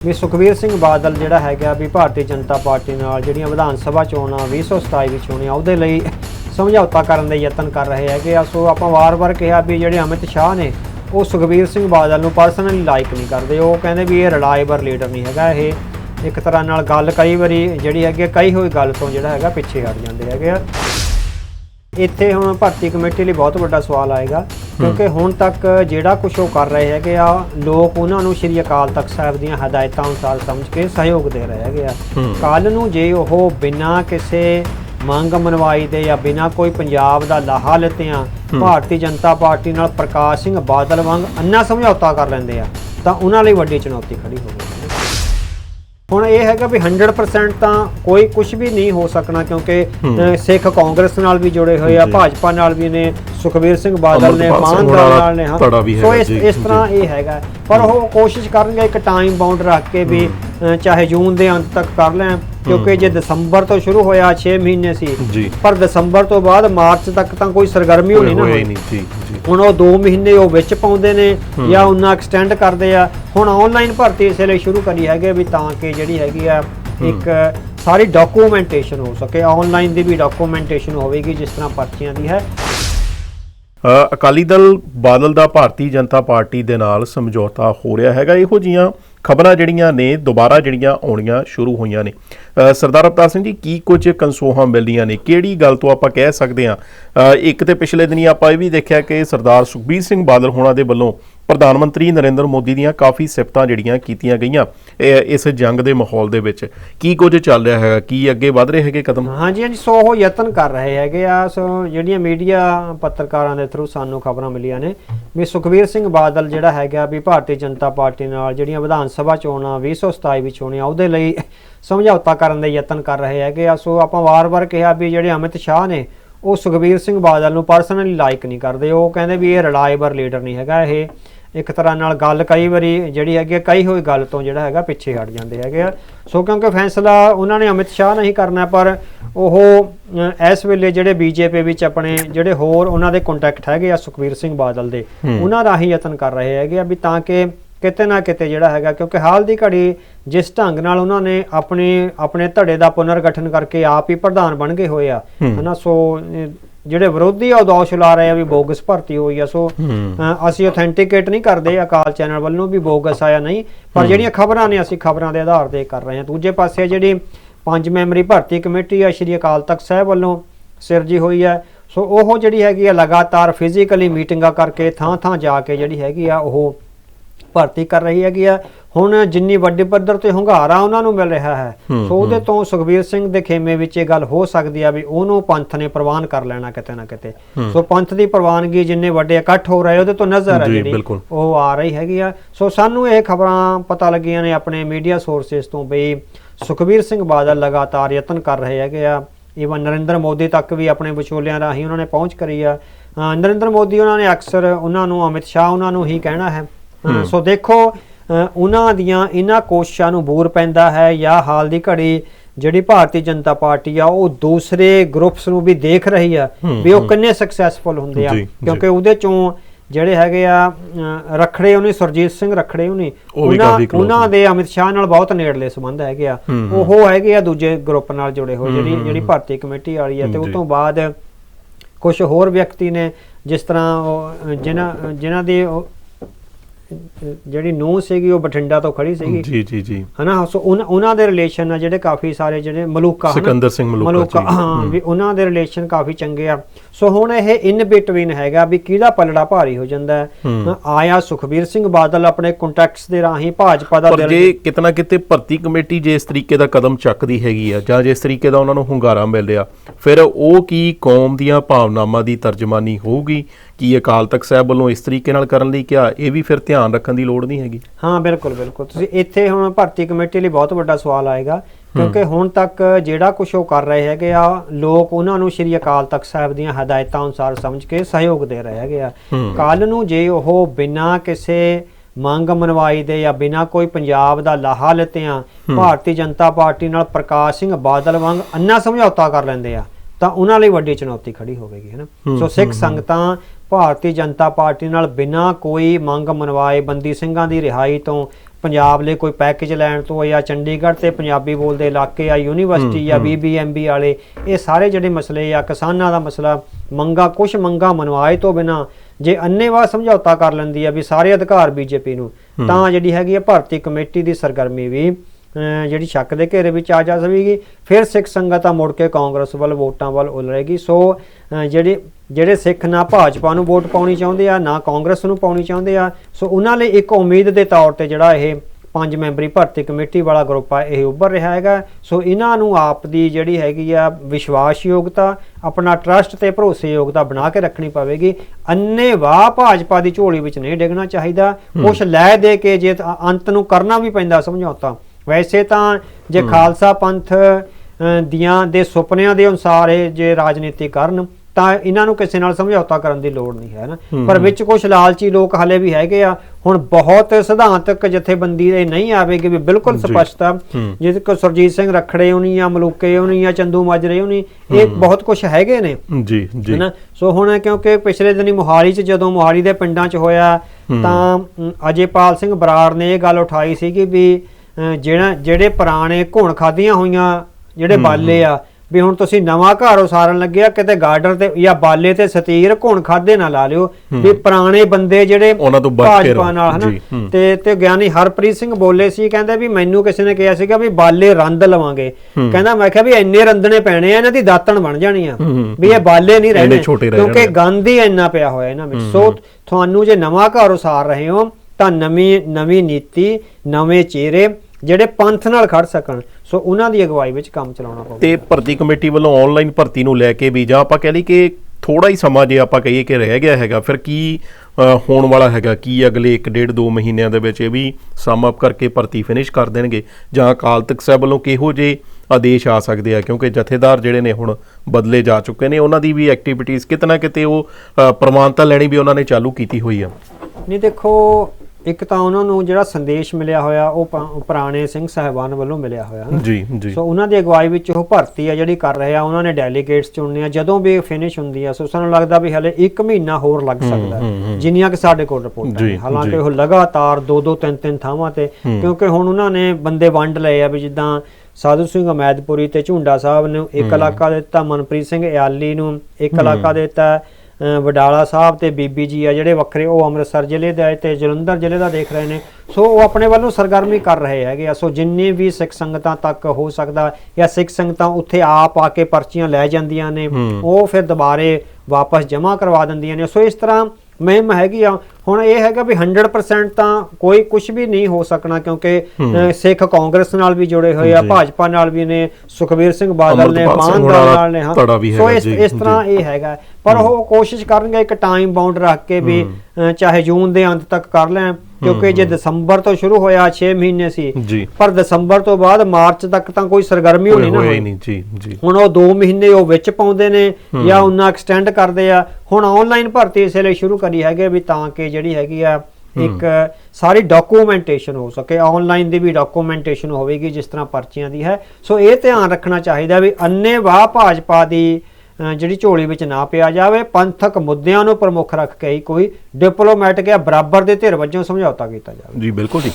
ਵੀ ਸੁਖਬੀਰ ਸਿੰਘ ਬਾਦਲ ਜਿਹੜਾ ਹੈਗਾ ਵੀ ਭਾਰਤੀ ਜਨਤਾ ਪਾਰਟੀ ਨਾਲ ਜਿਹੜੀਆਂ ਵਿਧਾਨ ਸਭਾ ਚੋਣਾਂ 2027 ਵਿੱਚ ਹੋਣੀਆਂ ਉਹਦੇ ਲਈ ਸਮਝੌਤਾ ਕਰਨ ਦੇ ਯਤਨ ਕਰ ਰਹੇ ਹੈਗੇ ਆ। ਸੋ ਆਪਾਂ ਵਾਰ-ਵਾਰ ਕਿਹਾ ਵੀ ਜਿਹੜੇ ਅਮਿਤ ਸ਼ਾਹ ਨੇ ਉਹ ਸੁਖਬੀਰ ਸਿੰਘ ਬਾਦਲ ਨੂੰ ਪਰਸਨਲੀ ਲਾਈਕ ਨਹੀਂ ਕਰਦੇ। ਉਹ ਕਹਿੰਦੇ ਵੀ ਇਹ ਰਿਲਾਇਬਲ ਲੀਡਰ ਨਹੀਂ ਹੈਗਾ ਇਹ। ਇੱਕ ਤਰ੍ਹਾਂ ਨਾਲ ਗੱਲ ਕਈ ਵਾਰੀ ਜਿਹੜੀ ਹੈਗੀ ਆ, ਕਹੀ ਹੋਈ ਗੱਲ ਤੋਂ ਜਿਹੜਾ ਹੈਗਾ ਪਿੱਛੇ ਹਟ ਜਾਂਦੇ ਹੈਗੇ ਆ। ਇੱਥੇ ਹੁਣ ਭਰਤੀ ਕਮੇਟੀ ਲਈ ਬਹੁਤ ਵੱਡਾ ਸਵਾਲ ਆਏਗਾ। ਕਿਉਂਕਿ ਹੁਣ ਤੱਕ ਜਿਹੜਾ ਕੁਝ ਉਹ ਕਰ ਰਹੇ ਹੈਗੇ ਆ ਲੋਕ ਉਹਨਾਂ ਨੂੰ ਸ਼੍ਰੀ ਅਕਾਲ ਤਖਤ ਸਾਹਿਬ ਦੀਆਂ ਹਦਾਇਤਾਂ ਅਨੁਸਾਰ ਸਮਝ ਕੇ ਸਹਿਯੋਗ ਦੇ ਰਹੇ ਹੈਗੇ ਆ। ਕੱਲ ਨੂੰ ਜੇ ਉਹ ਬਿਨਾਂ ਕਿਸੇ ਮੰਗ ਮਨਵਾਈ ਦੇ ਜਾਂ ਬਿਨਾਂ ਕੋਈ ਪੰਜਾਬ ਦਾ ਲਾਹਾ ਲਿੱਤਿਆਂ ਭਾਰਤੀ ਜਨਤਾ ਪਾਰਟੀ ਨਾਲ ਪ੍ਰਕਾਸ਼ ਸਿੰਘ ਬਾਦਲ ਵਾਂਗ ਅੰਨਾ ਸਮਝੌਤਾ ਕਰ ਲੈਂਦੇ ਆ ਤਾਂ ਉਹਨਾਂ ਲਈ ਵੱਡੀ ਚੁਣੌਤੀ ਖੜੀ ਹੋਵੇਗੀ ਹੁਣ ਇਹ ਹੈਗਾ ਵੀ 100% ਤਾਂ ਕੋਈ ਕੁਝ ਵੀ ਨਹੀਂ ਹੋ ਸਕਣਾ ਕਿਉਂਕਿ ਸਿੱਖ ਕਾਂਗਰਸ ਨਾਲ ਵੀ ਜੁੜੇ ਹੋਏ ਆ। ਭਾਜਪਾ ਨਾਲ ਵੀ ਨੇ ਸੁਖਬੀਰ ਸਿੰਘ ਬਾਦਲ ਨੇ ਮਾਨ ਨਾਲ ਨੇ ਹਾਂ। ਸੋ ਇਸ ਇਸ ਤਰ੍ਹਾਂ ਇਹ ਹੈਗਾ। ਪਰ ਉਹ ਕੋਸ਼ਿਸ਼ ਕਰਨਗੇ ਇੱਕ ਟਾਈਮ ਬਾਉਂਡ ਰੱਖ ਕੇ ਵੀ ਚਾਹੇ ਜੂਨ ਦੇ ਅੰਤ ਤੱਕ ਕਰ ਲੈਣ। ਕਿਉਂਕਿ ਜੇ ਦਸੰਬਰ ਤੋਂ ਸ਼ੁਰੂ ਹੋਇਆ 6 ਮਹੀਨੇ ਸੀ ਪਰ ਦਸੰਬਰ ਤੋਂ ਬਾਅਦ ਮਾਰਚ ਤੱਕ ਤਾਂ ਕੋਈ ਸਰਗਰਮੀ ਹੋਣੀ ਨਾ ਹੋਈ। ਨਹੀਂ ਜੀ ਹੁਣ ਉਹ 2 ਮਹੀਨੇ ਉਹ ਵਿੱਚ ਪਾਉਂਦੇ ਨੇ ਜਾਂ ਉਹਨਾਂ ਐਕਸਟੈਂਡ ਕਰਦੇ ਆ। ਹੁਣ ਆਨਲਾਈਨ ਭਰਤੀ ਇਸੇ ਲਈ ਸ਼ੁਰੂ ਕਰੀ ਹੈਗੇ ਵੀ ਤਾਂ ਕਿ ਜਿਹੜੀ ਹੈਗੀ ਆ ਇੱਕ ਸਾਰੀ ਡਾਕੂਮੈਂਟੇਸ਼ਨ ਹੋ ਸਕੇ। ਆਨਲਾਈਨ ਦੀ ਵੀ ਡਾਕੂਮੈਂਟੇਸ਼ਨ ਹੋਵੇਗੀ ਜਿਸ ਤਰ੍ਹਾਂ ਪਰਚੀਆਂ ਦੀ ਹੈ। ਅਕਾਲੀ ਦਲ ਬਾਦਲ ਦਾ ਭਾਰਤੀ ਜਨਤਾ ਪਾਰਟੀ ਦੇ ਨਾਲ ਸਮਝੌਤਾ ਹੋ ਰਿਹਾ ਹੈਗਾ। ਇਹੋ ਜੀਆਂ ਖਬਰਾਂ ਜਿਹੜੀਆਂ ਨੇ ਦੁਬਾਰਾ ਜਿਹੜੀਆਂ ਆਉਣੀਆਂ ਸ਼ੁਰੂ ਹੋਈਆਂ ਨੇ। ਸਰਦਾਰ ਅਵਤਾਰ ਸਿੰਘ ਜੀ ਕੀ ਕੁਝ ਕਨਸੋਹਾਂ ਮਿਲਦੀਆਂ ਨੇ? ਕਿਹੜੀ ਗੱਲ ਤੋਂ ਆਪਾਂ ਕਹਿ ਸਕਦੇ ਹਾਂ? ਅ, ਇੱਕ ਤੇ ਪਿਛਲੇ ਦਿਨੀ ਆਪਾਂ ਇਹ ਵੀ ਦੇਖਿਆ ਕਿ ਸਰਦਾਰ ਸੁਖਬੀਰ ਸਿੰਘ ਬਾਦਲ ਹੋਣਾ ਦੇ ਵੱਲੋਂ ਪ੍ਰਧਾਨ ਮੰਤਰੀ ਨਰਿੰਦਰ ਮੋਦੀ ਦੀਆਂ ਕਾਫੀ ਸਿਫਤਾਂ ਜਿਹੜੀਆਂ ਕੀਤੀਆਂ ਗਈਆਂ, ਇਹ- ਇਸ ਜੰਗ ਦੇ ਮਾਹੌਲ ਦੇ ਵਿੱਚ ਕੀ ਕੁਝ ਚੱਲ ਰਿਹਾ ਹੈਗਾ, ਕੀ ਅੱਗੇ ਵਧ ਰਹੇ ਹੈਗੇ ਕਦਮ? ਹਾਂਜੀ ਹਾਂਜੀ, ਸੋ ਉਹ ਯਤਨ ਕਰ ਰਹੇ ਹੈਗੇ ਆ। ਸੋ ਜਿਹੜੀਆਂ ਮੀਡੀਆ ਪੱਤਰਕਾਰਾਂ ਦੇ ਥਰੂ ਸਾਨੂੰ ਖਬਰਾਂ ਮਿਲੀਆਂ ਨੇ, ਵੀ ਸੁਖਬੀਰ ਸਿੰਘ ਬਾਦਲ ਜਿਹੜਾ ਹੈਗਾ ਵੀ ਭਾਰਤੀ ਜਨਤਾ ਪਾਰਟੀ ਨਾਲ ਜਿਹੜੀਆਂ ਵਿਧਾਨ ਸਭਾ ਚੋਣਾਂ 2027 ਵਿੱਚ ਹੋਣੀਆਂ, ਉਹਦੇ ਲਈ ਸਮਝੌਤਾ ਕਰਨ ਦੇ ਯਤਨ ਕਰ ਰਹੇ ਹੈਗੇ ਆ। ਸੋ ਆਪਾਂ ਵਾਰ-ਵਾਰ ਕਿਹਾ ਵੀ ਜਿਹੜੇ ਅਮਿਤ ਸ਼ਾਹ ਨੇ, ਉਹ ਸੁਖਬੀਰ ਸਿੰਘ ਬਾਦਲ ਨੂੰ ਪਰਸਨਲੀ ਲਾਈਕ ਨਹੀਂ ਕਰਦੇ। ਉਹ ਕਹਿੰਦੇ ਵੀ ਇਹ ਰਿਲਾਇਬਲ ਲੀਡਰ ਨਹੀਂ ਹੈਗਾ ਇਹ। ਇੱਕ ਤਰ੍ਹਾਂ ਨਾਲ ਗੱਲ ਕਈ ਵਾਰੀ ਜਿਹੜੀ ਹੈਗੀ ਕਹੀ ਹੋਈ ਗੱਲ ਤੋਂ ਜਿਹੜਾ ਹੈਗਾ ਪਿੱਛੇ ਹਟ ਜਾਂਦੇ ਹੈਗੇ ਆ। ਸੋ ਕਿਉਂਕਿ ਫੈਸਲਾ ਉਹਨਾਂ ਨੇ ਅਮਿਤ ਸ਼ਾਹ ਨਹੀਂ ਕਰਨਾ ਪਰ ਉਹ ਇਸ ਵੇਲੇ ਜਿਹੜੇ ਬੀਜੇਪੀ ਵਿੱਚ ਆਪਣੇ ਜਿਹੜੇ ਹੋਰ ਉਹਨਾਂ ਦੇ ਕੰਟੈਕਟ ਹੈਗੇ ਆ ਸੁਖਬੀਰ ਸਿੰਘ ਬਾਦਲ ਦੇ ਉਹਨਾਂ ਰਾਹੀਂ ਯਤਨ ਕਰ ਰਹੇ ਹੈਗੇ ਆ ਵੀ ਤਾਂ ਕਿ ਕਿਤੇ ਨਾ ਕਿਤੇ ਜਿਹੜਾ ਹੈਗਾ ਕਿਉਂਕਿ ਹਾਲ ਦੀ ਘੜੀ ਜਿਸ ਢੰਗ ਨਾਲ ਉਹਨਾਂ ਨੇ ਆਪਣੇ ਆਪਣੇ ਧੜੇ ਦਾ ਪੁਨਰਗਠਨ ਕਰਕੇ ਆਪ ਹੀ ਪ੍ਰਧਾਨ ਬਣ ਗਏ ਹੋਏ ਆ ਹਨਾ? ਸੋ ਜਿਹੜੇ ਵਿਰੋਧੀ ਆ ਉਹ ਦੋਸ਼ ਲਾ ਰਹੇ ਆ ਵੀ ਬੋਗਸ ਭਰਤੀ ਹੋਈ ਆ। ਸੋ ਅਸੀਂ ਆਥੈਂਟਿਕੇਟ ਨਹੀਂ ਕਰਦੇ ਅਕਾਲ ਚੈਨਲ ਵੱਲੋਂ ਵੀ ਬੋਗਸ ਆਇਆ ਨਹੀਂ ਪਰ ਜਿਹੜੀਆਂ ਖਬਰਾਂ ਨੇ ਅਸੀਂ ਖਬਰਾਂ ਦੇ ਆਧਾਰ ਤੇ ਕਰ ਰਹੇ ਹਾਂ। ਦੂਜੇ ਪਾਸੇ ਜਿਹੜੀ ਪੰਜ ਮੈਂਬਰੀ ਭਰਤੀ ਕਮੇਟੀ ਆ ਸ਼੍ਰੀ ਅਕਾਲ ਤਖਤ ਸਾਹਿਬ ਵੱਲੋਂ ਸਿਰਜੀ ਹੋਈ ਹੈ ਸੋ ਉਹ ਜਿਹੜੀ ਹੈਗੀ ਆ ਲਗਾਤਾਰ ਫਿਜ਼ੀਕਲੀ ਮੀਟਿੰਗਾਂ ਕਰਕੇ ਥਾਂ ਥਾਂ ਜਾ ਕੇ ਜਿਹੜੀ ਹੈਗੀ ਆ ਉਹ ਭਰਤੀ ਕਰ ਰਹੀ ਹੈਗੀ ਆ। ਹੁਣ ਜਿੰਨੀ ਵੱਡੇ ਪੱਧਰ ਤੇ ਹੁੰਗਾਰਾ ਉਹਨਾਂ ਨੂੰ ਮਿਲ ਰਿਹਾ ਹੈ। ਸੋ ਉਹਦੇ ਤੋਂ ਸੁਖਬੀਰ ਸਿੰਘ ਦੇ ਖੇਮੇ ਵਿੱਚ ਇਹ ਗੱਲ ਹੋ ਸਕਦੀ ਆ ਵੀ ਉਹਨੂੰ ਪੰਥ ਨੇ ਪ੍ਰਵਾਨ ਕਰ ਲੈਣਾ ਕਿਤੇ ਨਾ ਕਿਤੇ। ਸੋ ਪੰਥ ਦੀ ਪ੍ਰਵਾਨਗੀ ਜਿੰਨੇ ਵੱਡੇ ਇਕੱਠ ਹੋ ਰਹੇ ਉਹਦੇ ਤੋਂ ਨਜ਼ਰ ਆ ਜਿਹੜੀ। ਉਹ ਆ ਰਹੀ ਹੈਗੀ ਆ। ਸੋ ਸਾਨੂੰ ਇਹ ਖਬਰਾਂ ਪਤਾ ਲੱਗੀਆਂ ਨੇ ਆਪਣੇ ਮੀਡੀਆ ਸੋਰਸਸ ਤੋਂ ਬਈ ਸੁਖਬੀਰ ਸਿੰਘ ਬਾਦਲ ਲਗਾਤਾਰ ਯਤਨ ਕਰ ਰਹੇ ਹੈਗੇ ਆ। ਈਵਨ ਨਰਿੰਦਰ ਮੋਦੀ ਤੱਕ ਵੀ ਆਪਣੇ ਵਿਚੋਲਿਆਂ ਰਾਹੀਂ ਉਹਨਾਂ ਨੇ ਪਹੁੰਚ ਕਰੀ ਆ। ਨਰਿੰਦਰ ਮੋਦੀ ਉਹਨਾਂ ਨੇ ਅਕਸਰ ਉਹਨਾਂ ਨੂੰ ਅਮਿਤ ਸ਼ਾਹ ਉਹਨਾਂ ਨੂੰ ਹੀ ਕਹਿਣਾ ਹੈ। ਸੋ ਦੇਖੋ ਉਹਨਾਂ ਦੀਆਂ ਇਹਨਾਂ ਕੋਸ਼ਿਸ਼ਾਂ ਨੂੰ ਬੂਰ ਪੈਂਦਾ ਹੈ ਜਾਂ ਹਾਲ ਦੀ ਘੜੀ ਜਿਹੜੀ ਭਾਰਤੀ ਜਨਤਾ ਪਾਰਟੀ ਆ ਉਹ ਦੂਸਰੇ ਗਰੁੱਪਸ ਨੂੰ ਵੀ ਦੇਖ ਰਹੀ ਆ ਵੀ ਉਹ ਕਿੰਨੇ ਸਕਸੈਸਫੁਲ ਹੁੰਦੇ ਆ। ਕਿਉਂਕਿ ਉਹਦੇ ਚੋਂ ਜਿਹੜੇ ਹੈਗੇ ਆ ਰਖੜੇ ਉਹਨੇ ਸੁਰਜੀਤ ਸਿੰਘ ਰਖੜੇ ਉਹਨੇ ਉਹਨਾਂ ਉਹਨਾਂ ਦੇ ਅਮਿਤ ਸ਼ਾਹ ਨਾਲ ਬਹੁਤ ਨੇੜਲੇ ਸੰਬੰਧ ਹੈਗੇ ਆ। ਉਹ ਹੈਗੇ ਆ ਦੂਜੇ ਗਰੁੱਪ ਨਾਲ ਜੁੜੇ ਹੋਏ ਜਿਹੜੀ ਜਿਹੜੀ ਭਰਤੀ ਕਮੇਟੀ ਵਾਲੀ ਆ ਤੇ ਉਸ। ਤੋਂ ਬਾਅਦ ਕੁਝ ਹੋਰ ਵਿਅਕਤੀ ਨੇ ਜਿਸ ਤਰ੍ਹਾਂ ਜਿਨ੍ਹਾਂ ਜਿਨ੍ਹਾਂ ਦੀ ਜਿਹੜੀ ਨੂੰਹ ਸੀਗੀ ਉਹ ਬਠਿੰਡਾ ਤੋਂ ਖੜੀ ਸੀਗੀ। ਜੀ ਜੀ ਜੀ। ਹਨਾ? ਸੋ ਉਹਨਾਂ ਦੇ ਰਿਲੇਸ਼ਨ ਆ ਜਿਹੜੇ ਕਾਫੀ ਸਾਰੇ ਜਿਹੜੇ ਮਲੂਕਾ? ਸਿਕੰਦਰ ਸਿੰਘ ਮਲੂਕਾ ਜੀ। ਹਾਂ ਵੀ ਉਹਨਾਂ ਦੇ ਰਿਲੇਸ਼ਨ ਕਾਫੀ ਚੰਗੇ ਆ। ਸੋ ਹੁਣ ਇਹ ਇਨ ਬਿਟਵੀਨ ਹੈਗਾ ਵੀ ਕਿਹਦਾ ਪਲੜਾ ਭਾਰੀ ਹੋ ਜਾਂਦਾ ਆਇਆ ਸੁਖਬੀਰ ਸਿੰਘ ਬਾਦਲ ਆਪਣੇ ਕੰਟੈਕਟਸ ਦੇ ਰਾਹੀਂ ਭਾਜਪਾ ਦਾ ਪਰ ਜੇ ਕਿਤਨਾ ਕਿਤੇ ਭਰਤੀ ਕਮੇਟੀ ਜੇ ਇਸ ਤਰੀਕੇ ਦਾ ਕਦਮ ਚੱਕਦੀ ਹੈਗੀ ਆ ਜਾਂ ਜਿਸ ਤਰੀਕੇ ਦਾ ਉਹਨਾਂ ਨੂੰ ਹੁੰਗਾਰਾ ਮਿਲ ਰਿਹਾ ਫਿਰ ਉਹ ਕੀ ਕੌਮ ਦੀਆਂ ਭਾਵਨਾਵਾਂ ਦੀ ਤਰਜਮਾਨੀ ਹੋਊਗੀ? ਕੀ ਅਕਾਲ ਤਖਤ ਸਾਹਿਬ ਵੱਲੋਂ ਇਸ ਤਰੀਕੇ ਨਾਲ ਕਰਨ ਲਈ ਕਿਹਾ? ਇਹ ਵੀ ਫਿਰ ਧਿਆਨ ਰੱਖਣ ਦੀ ਲੋੜ ਨਹੀਂ ਹੈਗੀ। ਹਾਂ ਬਿਲਕੁਲ ਬਿਲਕੁਲ। ਤੁਸੀਂ ਇੱਥੇ ਹੁਣ ਭਰਤੀ ਕਮੇਟੀ ਲਈ ਬਹੁਤ ਵੱਡਾ ਸਵਾਲ ਆਏਗਾ ਕਿਉਂਕਿ ਹੁਣ ਤੱਕ ਜਿਹੜਾ ਕੁਝ ਉਹ ਕਰ ਰਹੇ ਹੈਗੇ ਆ ਲੋਕ ਉਹਨਾਂ ਨੂੰ ਸ਼੍ਰੀ ਅਕਾਲ ਤਖਤ ਸਾਹਿਬ ਦੀਆਂ ਹਦਾਇਤਾਂ ਅਨੁਸਾਰ ਸਮਝ ਕੇ ਸਹਿਯੋਗ ਦੇ ਰਹੇ ਹੈਗੇ ਆ। ਕੱਲ ਨੂੰ ਜੇ ਉਹ ਬਿਨਾਂ ਕਿਸੇ ਮੰਗ ਮਨਵਾਈ ਦੇ ਜਾਂ ਬਿਨਾਂ ਕੋਈ ਪੰਜਾਬ ਦਾ ਲਾਹਾ ਲਿੱਤਿਆਂ ਭਾਰਤੀ ਜਨਤਾ ਪਾਰਟੀ ਨਾਲ ਪ੍ਰਕਾਸ਼ ਸਿੰਘ ਬਾਦਲ ਵਾਂਗ ਅੰਨਾ ਸਮਝੌਤਾ ਕਰ ਲੈਂਦੇ ਆ ਤਾਂ ਉਹਨਾਂ ਲਈ ਵੱਡੀ ਚੁਣੌਤੀ ਖੜੀ ਹੋਵੇਗੀ ਹੈ ਨਾ। ਸੋ ਸਿੱਖ ਸੰਗਤਾਂ ਭਾਰਤੀ ਜਨਤਾ ਪਾਰਟੀ ਨਾਲ ਬਿਨਾਂ ਕੋਈ ਮੰਗ ਮਨਵਾਏ ਬੰਦੀ ਸਿੰਘਾਂ ਦੀ ਰਿਹਾਈ ਤੋਂ ਪੰਜਾਬ ਲਈ ਕੋਈ ਪੈਕੇਜ ਲੈਣ ਤੋਂ ਜਾਂ ਚੰਡੀਗੜ੍ਹ ਤੇ ਪੰਜਾਬੀ ਬੋਲਦੇ ਇਲਾਕੇ ਆ ਯੂਨੀਵਰਸਿਟੀ ਜਾਂ ਬੀਬੀਐਮਬੀ ਵਾਲੇ ਇਹ ਸਾਰੇ ਜਿਹੜੇ ਮਸਲੇ ਆ ਕਿਸਾਨਾਂ ਦਾ ਮਸਲਾ ਮੰਗਾ ਕੁਝ ਮੰਗਾ ਮਨਵਾਏ ਤੋਂ ਬਿਨਾ ਜੇ ਅੰਨੇਵਾਹ ਸਮਝੌਤਾ ਕਰ ਲੈਂਦੀ ਆ ਵੀ ਸਾਰੇ ਅਧਿਕਾਰ ਬੀਜੇਪੀ ਨੂੰ ਤਾਂ ਜਿਹੜੀ ਹੈਗੀ ਆ ਭਾਰਤੀ ਕਮੇਟੀ ਦੀ ਸਰਗਰਮੀ ਵੀ ਜਿਹੜੀ ਸ਼ੱਕ ਦੇ ਘੇਰੇ ਵਿੱਚ ਆ ਜਾ ਸਕੇਗੀ ਫਿਰ ਸਿੱਖ ਸੰਗਤ ਆ ਮੁੜ ਕੇ ਕਾਂਗਰਸ ਵੱਲ ਵੋਟਾਂ ਵੱਲ ਉਲਰੇਗੀ। ਸੋ ਜਿਹੜੇ ਜਿਹੜੇ ਸਿੱਖ ਨਾ ਭਾਜਪਾ ਨੂੰ ਵੋਟ ਪਾਉਣੀ ਚਾਹੁੰਦੇ ਆ ਨਾ ਕਾਂਗਰਸ ਨੂੰ ਪਾਉਣੀ ਚਾਹੁੰਦੇ ਆ ਸੋ ਉਹਨਾਂ ਲਈ ਇੱਕ ਉਮੀਦ ਦੇ ਤੌਰ ਤੇ ਜਿਹੜਾ ਇਹ ਪੰਜ ਮੈਂਬਰੀ ਭਰਤੀ ਕਮੇਟੀ ਵਾਲਾ ਗਰੁੱਪ ਆ ਇਹ ਉੱਭਰ ਰਿਹਾ ਹੈਗਾ। ਸੋ ਇਹਨਾਂ ਨੂੰ ਆਪ ਦੀ ਜਿਹੜੀ ਹੈਗੀ ਆ ਵਿਸ਼ਵਾਸਯੋਗਤਾ ਆਪਣਾ ਟਰਸਟ ਤੇ ਭਰੋਸੇਯੋਗਤਾ ਬਣਾ ਕੇ ਰੱਖਣੀ ਪਵੇਗੀ। ਅੰਨੇਵਾਹ ਭਾਜਪਾ ਦੀ ਝੋਲੀ ਵਿੱਚ ਨਹੀਂ ਡਿੱਗਣਾ ਚਾਹੀਦਾ। ਕੁਛ ਲੈ ਦੇ ਕੇ ਜੇ ਅੰਤ ਨੂੰ ਕਰਨਾ ਵੀ ਪੈਂਦਾ ਸਮਝੌਤਾ। ਵੈਸੇ ਤਾਂ ਜੇ ਖਾਲਸਾ ਪੰਥ ਦੀਆਂ ਦੇ ਸੁਪਨਿਆਂ ਦੇ ਅਨੁਸਾਰ ਇਹ ਜੇ ਰਾਜਨੀਤੀ ਕਰਨ ਤਾਂ ਇਹਨਾਂ ਨੂੰ ਕਿਸੇ ਨਾਲ ਸਮਝੌਤਾ ਕਰਨ ਦੀ ਲੋੜ ਨਹੀਂ ਹੈ ਨਾ। ਪਰ ਵਿੱਚ ਕੁਝ ਲਾਲਚੀ ਲੋਕ ਹਲੇ ਵੀ ਹੈਗੇ ਆ। ਹੁਣ ਬਹੁਤ ਸਿਧਾਂਤਕ ਜਥੇਬੰਦੀ ਦੇ ਨਹੀਂ ਆਵੇਗੀ ਵੀ ਬਿਲਕੁਲ। ਸਪਸ਼ਟ ਆ। ਜਿਸ ਕੋ ਸੁਰਜੀਤ ਸਿੰਘ ਰਖੜੇ ਹੋਣੀ ਜਾਂ ਮਲੂਕੇ ਹੋਣੀ ਜਾਂ ਚੰਦੂ ਮਾਜਰੇ ਹੋਣੀ ਇਹ ਬਹੁਤ ਕੁਝ ਹੈਗੇ ਨੇ। ਜੀ ਜੀ। ਹੈਨਾ? ਸੋ ਹੁਣ ਕਿਉਂਕਿ ਪਿਛਲੇ ਦਿਨੀ ਮੋਹਾਲੀ 'ਚ ਜਦੋਂ ਮੋਹਾਲੀ ਦੇ ਪਿੰਡਾਂ 'ਚ ਹੋਇਆ ਤਾਂ ਅਜੇਪਾਲ ਸਿੰਘ ਬਰਾੜ ਨੇ ਇਹ ਗੱਲ ਉਠਾਈ ਸੀ ਕਿ ਵੀ ਜਿਹੜਾ ਜਿਹੜੇ ਪੁਰਾਣੇ ਘੁਣ ਖਾਦੀਆਂ ਹੋਈਆਂ ਜਿਹੜੇ ਬਾਲੇ ਆ ਵੀ ਹੁਣ ਤੁਸੀਂ ਨਵਾਂ ਘਰ ਉਸਾਰਨ ਲੱਗੇ ਆ ਕਿਤੇ ਗਾਰਡਨ ਤੇ ਜਾਂ ਬਾਲੇ ਤੇ ਸਤੀਰ ਘੁਣ ਖਾਦੇ ਨਾ ਲਾ ਲਿਓ ਵੀ ਪੁਰਾਣੇ ਬੰਦੇ ਜਿਹੜੇ ਉਹਨਾਂ ਤੋਂ ਬਚ ਕੇ ਭਾਜਪਾ ਰਹੋ। ਨਾਲ ਹਨਾ। ਤੇ ਤੇ ਗਿਆਨੀ ਹਰਪ੍ਰੀਤ ਸਿੰਘ ਬੋਲੇ ਸੀ ਕਹਿੰਦੇ ਵੀ ਮੈਨੂੰ ਕਿਸੇ ਨੇ ਕਿਹਾ ਸੀਗਾ ਵੀ ਬਾਲੇ ਰੰਦ ਲਵਾਂਗੇ। ਕਹਿੰਦਾ ਮੈਂ ਕਿਹਾ ਵੀ ਇੰਨੇ ਰੰਦਣੇ ਪੈਣੇ ਆ ਇਹਨਾਂ ਦੀ ਦਾਤਣ ਬਣ ਜਾਣੀ ਆ। ਵੀ ਇਹ ਬਾਲੇ ਨਹੀਂ ਰਹਿਣੇ ਕਿਉਂਕਿ। ਗੰਦ ਹੀ ਇੰਨਾ ਪਿਆ ਹੋਇਆ ਇਹਨਾਂ ਵਿੱਚ। ਸੋ ਤੁਹਾਨੂੰ ਜੇ ਨਵਾਂ ਘਰ ਉਸਾਰ ਰਹੇ ਹੋ ਤਾਂ ਨਵੀਂ ਨਵੀਂ ਨੀਤੀ ਨਵੇਂ ਚਿਹਰੇ ਜਿਹੜੇ ਪੰਥ ਨਾਲ ਖੜ ਸਕਣ ਸੋ ਉਹਨਾਂ ਦੀ ਅਗਵਾਈ ਵਿੱਚ ਕੰਮ ਚਲਾਉਣਾ ਪਊਗਾ। ਤੇ ਭਰਤੀ ਕਮੇਟੀ ਵੱਲੋਂ ਆਨਲਾਈਨ ਭਰਤੀ ਨੂੰ ਲੈ ਕੇ ਵੀ ਜਾਂ ਆਪਾਂ ਕਹਿ ਲਈ ਕਿ ਥੋੜਾ ਹੀ ਸਮਾਂ ਜੇ ਆਪਾਂ ਕਹੀਏ ਕਿ ਰਹਿ ਗਿਆ ਹੈਗਾ ਫਿਰ ਕੀ ਹੋਣ ਵਾਲਾ ਹੈਗਾ? ਕੀ ਅਗਲੇ 1 ਡੇਢ 2 ਮਹੀਨਿਆਂ ਦੇ ਵਿੱਚ ਇਹ ਵੀ ਸਮ ਅਪ ਕਰਕੇ ਭਰਤੀ ਫਿਨਿਸ਼ ਕਰ ਦੇਣਗੇ? ਜਾਂ ਅਕਾਲ ਤਖਤ ਸਾਹਿਬ ਵੱਲੋਂ ਕਿਹੋ ਜੇ ਆਦੇਸ਼ ਆ ਸਕਦੇ ਆ? ਕਿਉਂਕਿ ਜਥੇਦਾਰ ਜਿਹੜੇ ਨੇ ਹੁਣ ਬਦਲੇ ਜਾ ਚੁੱਕੇ ਨੇ ਉਹਨਾਂ ਦੀ ਵੀ ਐਕਟੀਵਿਟੀਜ਼ ਕਿਤਨਾ ਕਿਤੇ ਉਹ ਪ੍ਰਮਾਣਤਾ ਲੈਣੀ ਵੀ ਉਹਨਾਂ ਨੇ ਚਾਲੂ ਕੀਤੀ ਹੋਈ ਆ। ਨਹੀਂ ਦੇਖੋ ਇੱਕ ਤਾਂ ਉਹਨਾਂ ਨੂੰ ਜਿਹੜਾ ਸੰਦੇਸ਼ ਮਿਲਿਆ ਹੋਇਆ ਉਹ ਪੁਰਾਣੇ ਸਿੰਘ ਸਾਹਿਬਾਨ ਵੱਲੋਂ ਮਿਲਿਆ ਹੋਇਆ। ਹਨਾ ਜੀ ਜੀ। ਸੋ ਉਹਨਾਂ ਦੀ ਅਗਵਾਈ ਵਿੱਚ ਉਹ ਭਰਤੀ ਆ ਜਿਹੜੀ ਕਰ ਰਹੇ ਆ ਉਹਨਾਂ ਨੇ ਡੈਲੀਗੇਟਸ ਚੁਣਨੇ ਆ ਜਦੋਂ ਵੀ ਫਿਨਿਸ਼ ਹੁੰਦੀ ਆ ਸੋ ਸਾਨੂੰ ਲੱਗਦਾ ਵੀ ਹਲੇ 1 ਮਹੀਨਾ ਹੋਰ ਲੱਗ ਸਕਦਾ ਹੈ, ਜਿੰਨੀਆਂ ਕਿ ਸਾਡੇ ਕੋਲ ਰਿਪੋਰਟਾਂ ਨੇ। ਹਾਲਾਂਕਿ। ਉਹ ਲਗਾਤਾਰ ਦੋ ਦੋ ਤਿੰਨ ਤਿੰਨ ਥਾਵਾਂ ਤੇ ਕਿਉਂਕਿ ਹੁਣ ਉਹਨਾਂ ਨੇ ਬੰਦੇ ਵੰਡ ਲਏ ਆ ਵੀ ਜਿੱਦਾਂ ਸਾਧੂ ਸਿੰਘ ਅਮੈਦਪੁਰੀ ਤੇ ਝੁੰਡਾ ਸਾਹਿਬ ਨੂੰ ਇੱਕ ਇਲਾਕਾ ਦਿੱਤਾ ਮਨਪ੍ਰੀਤ ਸਿੰਘ ਇਆਲੀ ਨੂੰ ਇੱਕ ਇਲਾਕਾ ਦਿੱਤਾ ਵਡਾਲਾ ਸਾਹਿਬ ਤੇ ਬੀਬੀ ਜੀ ਆ ਜਿਹੜੇ ਵੱਖਰੇ ਉਹ ਅੰਮ੍ਰਿਤਸਰ ਜ਼ਿਲ੍ਹੇ ਦਾ ਤੇ ਜਲੰਧਰ ਜ਼ਿਲ੍ਹੇ ਦਾ ਦੇਖ ਰਹੇ ਨੇ। ਸੋ ਉਹ ਆਪਣੇ ਵੱਲੋਂ ਸਰਗਰਮੀ ਕਰ ਰਹੇ ਹੈਗੇ ਆ। ਸੋ ਜਿੰਨੇ ਵੀ ਸਿੱਖ ਸੰਗਤਾਂ ਤੱਕ ਹੋ ਸਕਦਾ ਜਾਂ ਸਿੱਖ ਸੰਗਤਾਂ ਉੱਥੇ ਆਪ ਆ ਕੇ ਪਰਚੀਆਂ ਲੈ ਜਾਂਦੀਆਂ ਨੇ ਉਹ ਫਿਰ ਦੁਬਾਰੇ ਵਾਪਸ ਜਮ੍ਹਾਂ ਕਰਵਾ ਦਿੰਦੀਆਂ ਨੇ। ਸੋ ਇਸ ਤਰ੍ਹਾਂ ਮੁਹਿੰਮ ਹੈਗੀ ਆ। ਹੁਣ ਇਹ ਹੈਗਾ ਵੀ 100% ਤਾਂ ਕੋਈ ਕੁਝ ਵੀ ਨਹੀਂ ਹੋ ਸਕਣਾ ਕਿਉਂਕਿ ਸਿੱਖ ਕਾਂਗਰਸ ਨਾਲ ਵੀ ਜੁੜੇ ਹੋਏ ਆ। ਭਾਜਪਾ ਨਾਲ ਵੀ ਨੇ ਸੁਖਬੀਰ ਸਿੰਘ ਬਾਦਲ ਨੇ ਮਾਨ ਨਾਲ ਨੇ ਹਾਂ। ਸੋ ਇਸ ਇਸ ਤਰ੍ਹਾਂ ਇਹ ਹੈਗਾ। ਪਰ ਉਹ ਕੋਸ਼ਿਸ਼ ਕਰਨਗੇ ਇੱਕ ਟਾਈਮ ਬਾਉਂਡ ਰੱਖ ਕੇ ਵੀ ਚਾਹੇ ਜੂਨ ਦੇ ਅੰਤ ਤੱਕ ਕਰ ਲੈਣ। ਕਿਉਂਕਿ ਜੇ ਦਸੰਬਰ ਤੋਂ ਸ਼ੁਰੂ ਹੋਇਆ 6 ਮਹੀਨੇ ਸੀ ਪਰ ਦਸੰਬਰ ਤੋਂ ਬਾਅਦ ਮਾਰਚ ਤੱਕ ਤਾਂ ਕੋਈ ਸਰਗਰਮੀ ਹੋਣੀ ਨਾ ਹੋਈ ਨਹੀਂ ਜੀ ਜੀ। ਹੁਣ ਉਹ 2 ਮਹੀਨੇ ਉਹ ਵਿੱਚ ਪਾਉਂਦੇ ਨੇ ਜਾਂ ਉਹਨਾਂ ਐਕਸਟੈਂਡ ਕਰਦੇ ਆ। ਹੁਣ ਆਨਲਾਈਨ ਭਰਤੀ ਇਸ ਲਈ ਸ਼ੁਰੂ ਕਰੀ ਹੈਗੇ ਵੀ ਤਾਂ ਕਿ ਜਿਹੜੀ ਹੈਗੀ ਆ ਇੱਕ ਸਾਰੀ ਡਾਕੂਮੈਂਟੇਸ਼ਨ ਹੋ ਸਕੇ। ਆਨਲਾਈਨ ਦੀ ਵੀ ਡਾਕੂਮੈਂਟੇਸ਼ਨ ਹੋਵੇਗੀ ਜਿਸ ਤਰ੍ਹਾਂ ਪਰਚੀਆਂ ਦੀ ਹੈ। ਸੋ ਇਹ ਧਿਆਨ ਰੱਖਣਾ ਚਾਹੀਦਾ ਵੀ ਅੰਨੇਵਾਹ ਭਾਜਪਾ ਦੀ ਜਿਹੜੀ ਝੋਲੀ ਵਿੱਚ ਨਾ ਪਿਆ ਜਾਵੇ, ਪੰਥਕ ਮੁੱਦਿਆਂ ਨੂੰ ਪ੍ਰਮੁੱਖ ਰੱਖ ਕੇ ਹੀ ਕੋਈ ਡਿਪਲੋਮੈਟਿਕ ਜਾਂ ਬਰਾਬਰ ਦੇ ਧਿਰ ਵਜੋਂ ਸਮਝੌਤਾ ਕੀਤਾ ਜਾਵੇ। ਜੀ, ਬਿਲਕੁਲ ਜੀ।